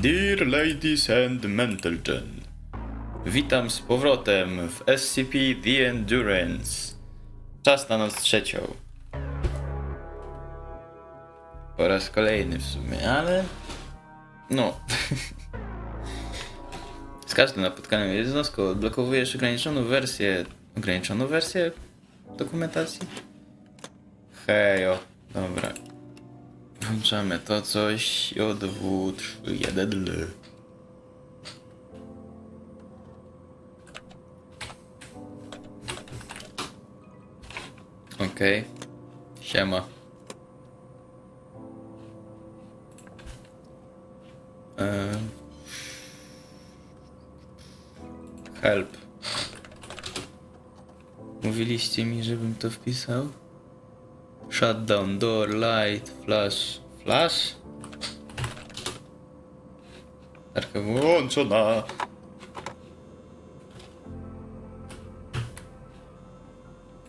Dear ladies and gentlemen, witam z powrotem w SCP The Endurance. Czas na noc trzecią. Po raz kolejny w sumie, ale... No. z każdym napotkaniem jednostką odblokowujesz ograniczoną wersję... Ograniczoną wersję dokumentacji? Hejo, dobra. Włączamy to coś JW 1 l Okej. Siema. Eee. Help. Mówiliście mi, żebym to wpisał? Shutdown, door, light, flash. Flash? Tarka włączona.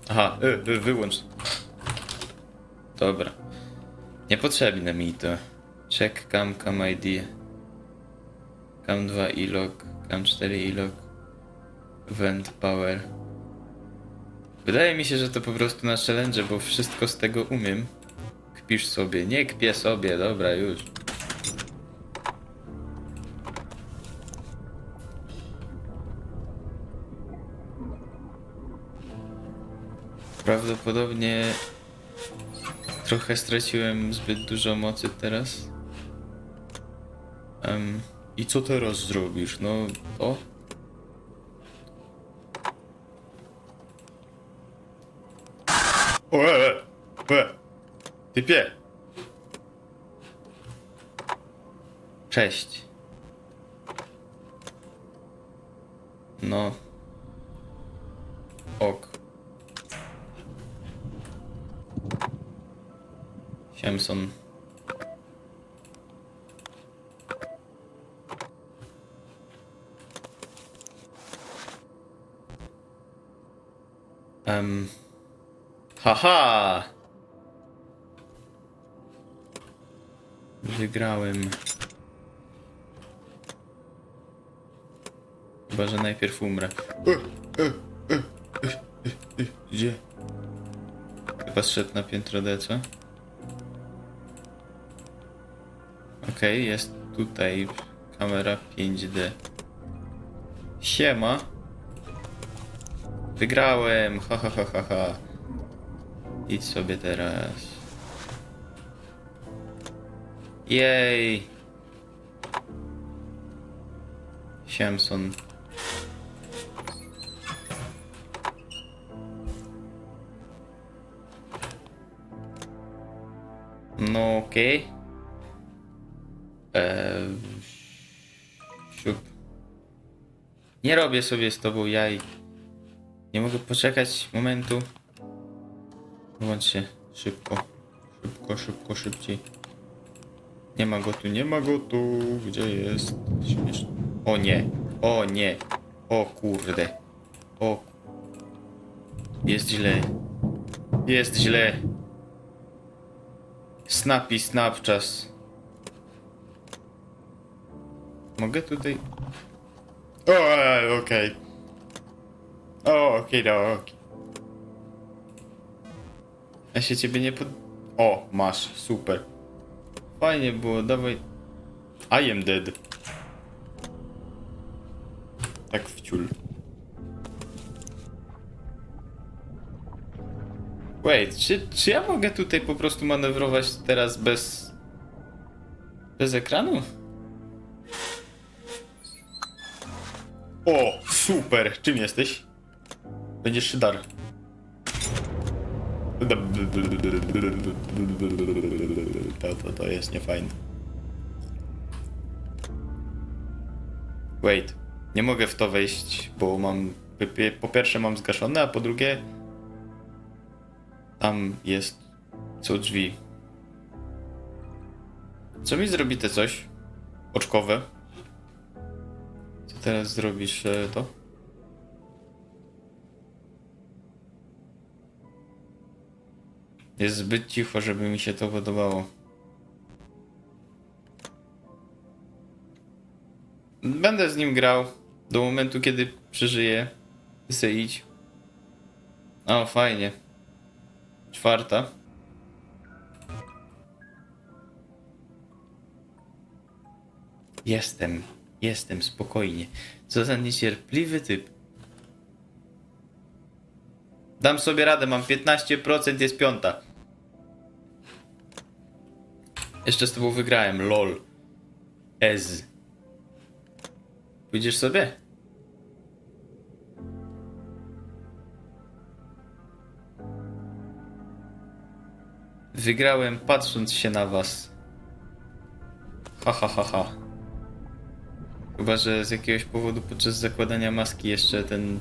Aha, y, y, wyłącz. Dobra. Niepotrzebne mi to. Check cam, cam ID. Cam 2 ilog, cam 4 ilog. Vent power. Wydaje mi się, że to po prostu na challenge, bo wszystko z tego umiem. Kpisz sobie, nie kpię sobie, dobra już. Prawdopodobnie trochę straciłem zbyt dużo mocy teraz. Em, I co teraz zrobisz? No? O, e, e, e. Typie. Cześć. No. Ok. Siemson. Um. Haha! Wygrałem. Chyba, że najpierw umrę. Gdzie? Chyba zszedł na piętro D, co? Okej, jest tutaj kamera 5D. Siema. Wygrałem, ha ha ha ha ha. Idź sobie teraz. Jej. Siemson. No okej. Eee, siup. Nie robię sobie z tobą jaj. Nie mogę poczekać momentu. Włącz się szybko. Szybko, szybko, szybciej. Nie ma go tu, nie ma go tu. Gdzie jest? Śmieszne. O nie, o nie. O kurde. O. Jest źle. Jest źle. Snappy snap czas. Mogę tutaj. O, okej. O, okej, no, okej. Ja się ciebie nie pod... O, masz, super. Fajnie było, dawaj. I am dead. Tak w ciul. Wait, czy, czy ja mogę tutaj po prostu manewrować teraz bez... Bez ekranu? O, super! Czym jesteś? Będziesz szydar. To, to, to jest niefajne. Wait, nie mogę w to wejść, bo mam. po- pierwsze mam zgaszone, a po drugie. Tam jest. Są drzwi. Co mi zrobi te coś? Oczkowe. Co teraz zrobisz e, to? Jest zbyt cicho, żeby mi się to podobało. Będę z nim grał do momentu, kiedy przeżyję. Ty se. O, fajnie. Czwarta. Jestem, jestem, spokojnie. Co za niecierpliwy typ. Dam sobie radę, mam 15%, jest piąta. Jeszcze z tobą wygrałem, lol. Ez. Pójdziesz sobie? Wygrałem patrząc się na was. Ha ha ha ha. Chyba, że z jakiegoś powodu podczas zakładania maski jeszcze ten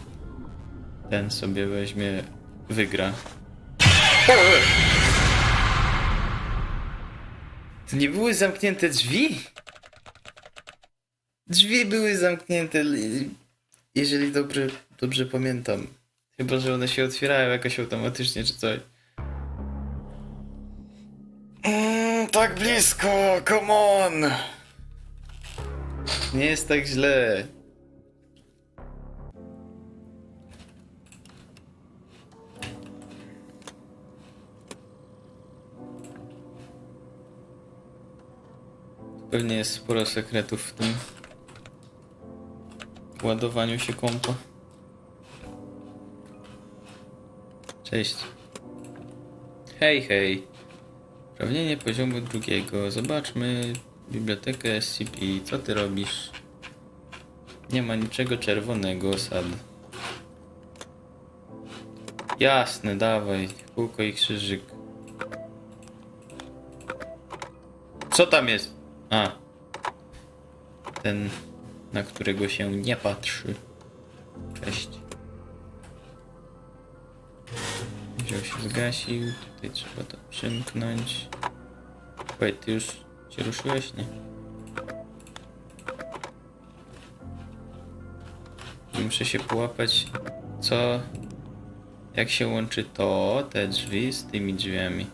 ten sobie weźmie wygra. To nie były zamknięte drzwi? Drzwi były zamknięte, li- jeżeli dobrze, dobrze pamiętam. Chyba, że one się otwierają jakoś automatycznie czy coś. Mm, tak blisko, come on! Nie jest tak źle. Pewnie jest sporo sekretów w tym ładowaniu się kompa. Cześć. Hej, hej. Uprawnienie poziomu drugiego. Zobaczmy bibliotekę SCP. Co ty robisz? Nie ma niczego czerwonego, sad. Jasne, dawaj. Kółko i krzyżyk. Co tam jest? A. Ten, na którego się nie patrzy. Cześć. Wziął się zgasił. Tutaj trzeba to przymknąć. Wait, ty już się ruszyłeś? Nie. Muszę się połapać, co... Jak się łączy to, te drzwi z tymi drzwiami.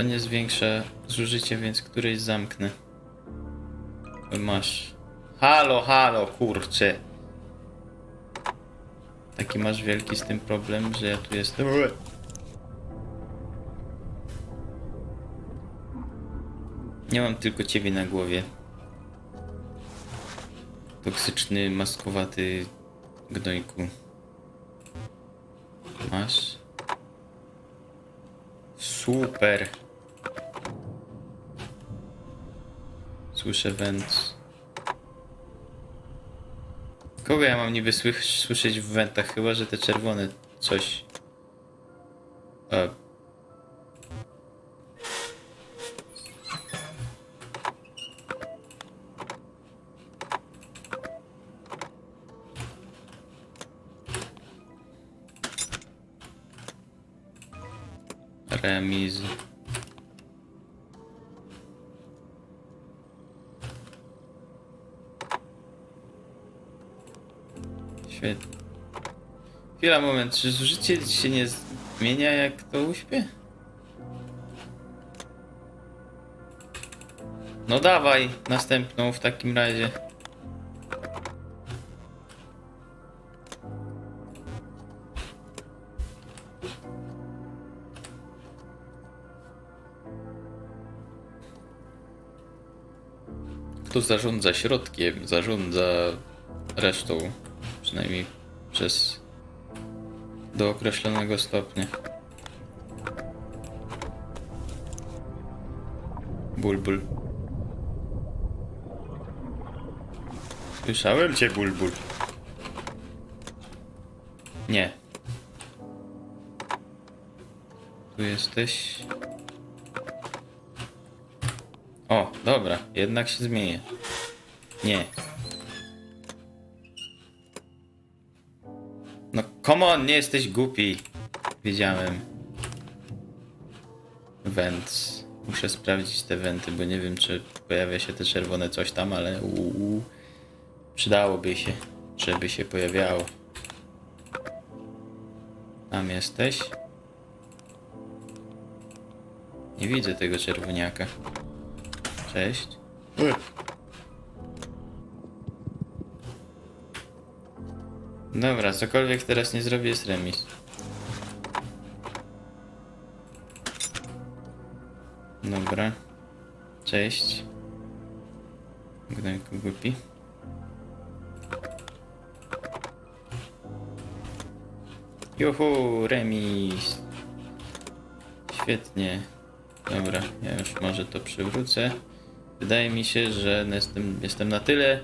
To nie zwiększa zużycie, więc któreś zamknę. Masz. Halo, halo, kurczę. Taki masz wielki z tym problem, że ja tu jestem. Nie mam tylko ciebie na głowie. Toksyczny, maskowaty gnojku. Masz? Super. Słyszę węd. Kogo ja mam niby słyszeć w wentach? Chyba, że te czerwone coś. E. Świetnie. Chwila, moment, czy zużycie się nie zmienia jak to uśpię? No dawaj, następną w takim razie. Kto zarządza środkiem, zarządza resztą. Przynajmniej przez do określonego stopnia. Bulbul. Słyszałem cię, Bulbul. Nie. Tu jesteś. O, dobra, jednak się zmienię. Nie. Come on, nie jesteś głupi. Wiedziałem. Went. Muszę sprawdzić te wenty, bo nie wiem, czy pojawia się te czerwone coś tam, ale uuu. Przydałoby się, żeby się pojawiało. Tam jesteś? Nie widzę tego czerwoniaka. Cześć. Dobra, cokolwiek teraz nie zrobię jest remis. Dobra. Cześć. Gnojku głupi. Juhu, remis. Świetnie. Dobra, ja już może to przywrócę. Wydaje mi się, że jestem, jestem na tyle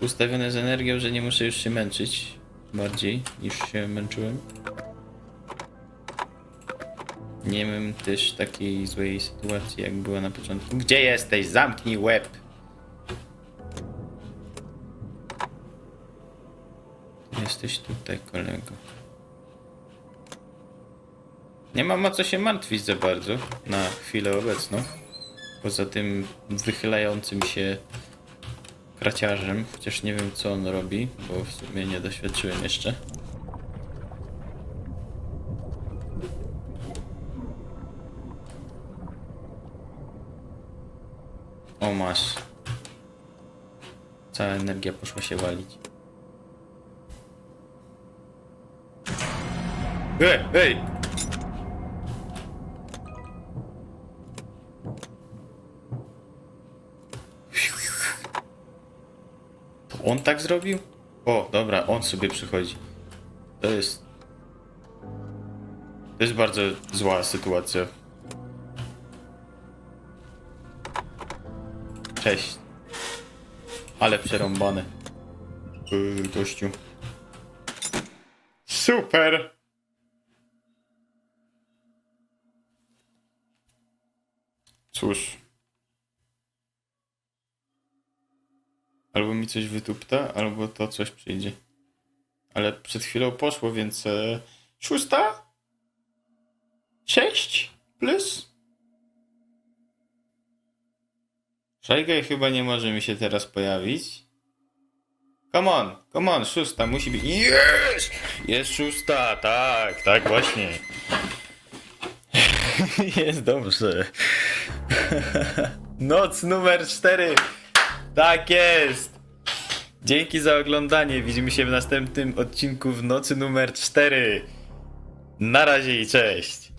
ustawiony z energią, że nie muszę już się męczyć bardziej niż się męczyłem. Nie mam też takiej złej sytuacji, jak była na początku. Gdzie jesteś? Zamknij łeb! Jesteś tutaj, kolego. Nie mam o co się martwić za bardzo na chwilę obecną. Poza tym wychylającym się kraciarzem, chociaż nie wiem co on robi, bo w sumie nie doświadczyłem jeszcze. O masz. Cała energia poszła się walić. Ej, ej! On tak zrobił? O, dobra, on sobie przychodzi. To jest... To jest bardzo zła sytuacja. Cześć. Ale przerąbane. Yy, gościu. Super! Cóż. Albo mi coś wytupta, albo to coś przyjdzie. Ale przed chwilą poszło, więc... E, szósta? Sześć? Plus? Szajgaj chyba nie może mi się teraz pojawić. Come on, come on, szósta musi być. Jest! Jest szósta, tak, tak właśnie. Jest dobrze. Noc numer cztery. Tak jest. Dzięki za oglądanie. Widzimy się w następnym odcinku w nocy numer 4. Na razie i cześć.